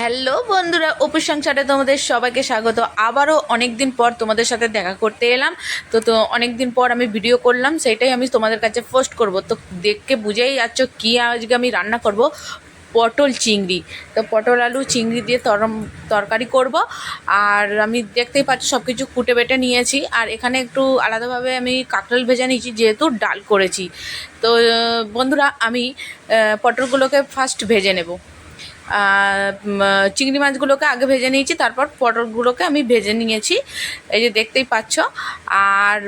Hello বন্ধুরা, অপুর সংসারে তোমাদের সবাইকে স্বাগত। আবারও অনেক দিন পর তোমাদের সাথে দেখা করতে এলাম। তো তো অনেক দিন পর আমি ভিডিও করলাম, সেটাই আমি তোমাদের কাছে পোস্ট করব। তো দেখকে বুঝেই যাচ্ছ কী আজকে আমি রান্না করব? পটল চিংড়ি। তো পটল, আলু, চিংড়ি দিয়ে তরম তরকারি করব। আর আমি দেখতেই পাচ্ছ সব কিছু কুটে বেটে নিয়েছি। আর এখানে একটু আলাদাভাবে আমি কাঁকরোল ভেজে নিয়েছি, যেহেতু ডাল করেছি। তো বন্ধুরা, আমি পটলগুলোকে ফার্স্ট ভেজে নেব। চিংড়ি মাছগুলোকে আগে ভেজে নিয়েছি, তারপর পটলগুলোকে আমি ভেজে নিয়েছি। এই যে দেখতেই পাচ্ছ। আর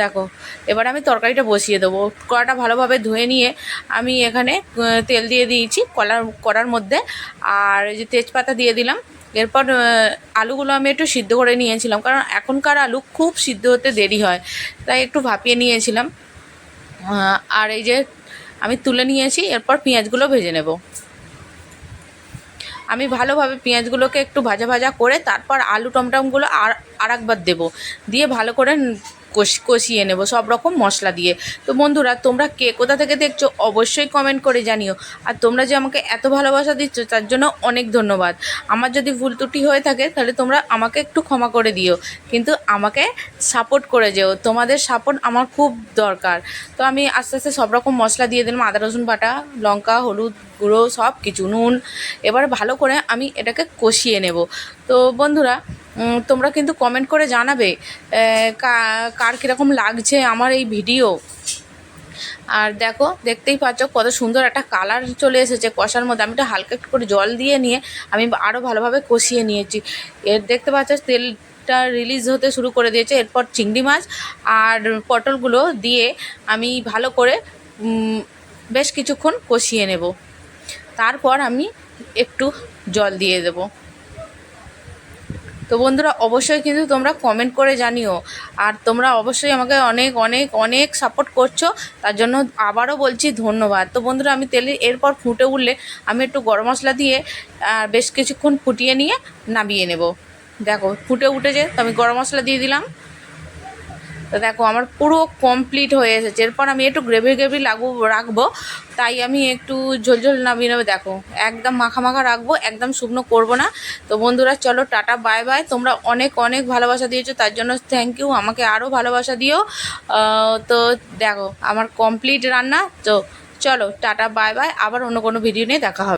দেখো, এবার আমি তরকারিটা বসিয়ে দেবো। কড়াটা ভালোভাবে ধুয়ে নিয়ে আমি এখানে তেল দিয়ে দিয়েছি কলার, কড়ার মধ্যে। আর এই যে তেজপাতা দিয়ে দিলাম। এরপর আলুগুলো আমি একটু সিদ্ধ করে নিয়েছিলাম, কারণ এখনকার আলু খুব সিদ্ধ হতে দেরি হয়, তাই একটু ভাপিয়ে নিয়েছিলাম। আর এই যে আমি তুলে নিয়েছি, এরপর পেঁয়াজগুলো ভেজে নেব। আমি ভালোভাবে পেঁয়াজগুলোকে একটু ভাজা ভাজা করে তারপর আলু টমটমগুলো আর আর একবার দেবো। দিয়ে ভালো করে কষিয়ে নেব, সব রকম মশলা দিয়ে। তো বন্ধুরা, তোমরা কে কোথা থেকে দেখছ অবশ্যই কমেন্ট করে জানিও। আর তোমরা যে আমাকে এত ভালোবাসা দিচ্ছ, তার জন্য অনেক ধন্যবাদ। আমার যদি ভুল ত্রুটি হয়ে থাকে, তাহলে তোমরা আমাকে একটু ক্ষমা করে দিও। কিন্তু আমাকে সাপোর্ট করে যেও। তোমাদের সাপোর্ট আমার খুব দরকার। তো আমি আস্তে আস্তে সব রকম মশলা দিয়ে দিলাম। আদা, রসুন, বাটা, লঙ্কা, হলুদ গুঁড়ো সব কিছু নুন। এবার ভালো করে আমি এটাকে কষিয়ে নেব। তো বন্ধুরা তোমরা কিন্তু কমেন্ট করে জানাবে কার কীরকম লাগছে আমার এই ভিডিও আর দেখো, দেখতেই পাচ্ছ কত সুন্দর একটা কালার চলে এসেছে কষার মধ্যে। আমি একটু হালকা একটু করে জল দিয়ে নিয়ে আমি আরও ভালোভাবে কষিয়ে নিয়েছি। এর দেখতে পাচ্ছ তেলটা রিলিজ হতে শুরু করে দিয়েছে। এরপর চিংড়ি মাছ আর পটলগুলো দিয়ে আমি ভালো করে বেশ কিছুক্ষণ কষিয়ে নেব। তারপর আমি একটু জল দিয়ে দেবো। তো বন্ধুরা, অবশ্যই কিন্তু তোমরা কমেন্ট করে জানিও। আর তোমরা অবশ্যই আমাকে অনেক অনেক অনেক সাপোর্ট করছ। তার জন্য আবারও বলছি ধন্যবাদ। তো বন্ধুরা, আমি তেলে এরপর ফুটে উঠলে আমি একটু গরম মশলা দিয়ে আর বেশ কিছুক্ষণ ফুটিয়ে নিয়ে নামিয়ে নেব। দেখো, ফুটে উঠেছে, তো আমি গরম মশলা দিয়ে দিলাম। তো দেখো, আমার পুরো কমপ্লিট হয়ে এসেছে। এরপর আমি একটু গ্রেভি গ্রেভি লাগবো রাখব। তাই আমি একটু ঝোলঝোল নামিয়ে নেব। দেখো, একদম মাখা মাখা রাখব, একদম শুকনো করব না। তো বন্ধুরা, চলো, টাটা বাই বাই তোমরা অনেক অনেক ভালোবাসা দিয়েছ, তার জন্য থ্যাংক ইউ আমাকে আরও ভালোবাসা দিও। তো দেখো, আমার কমপ্লিট রান্না। তো চলো, টাটা বাই বাই আবার অন্য কোনো ভিডিও নিয়ে দেখা হবে।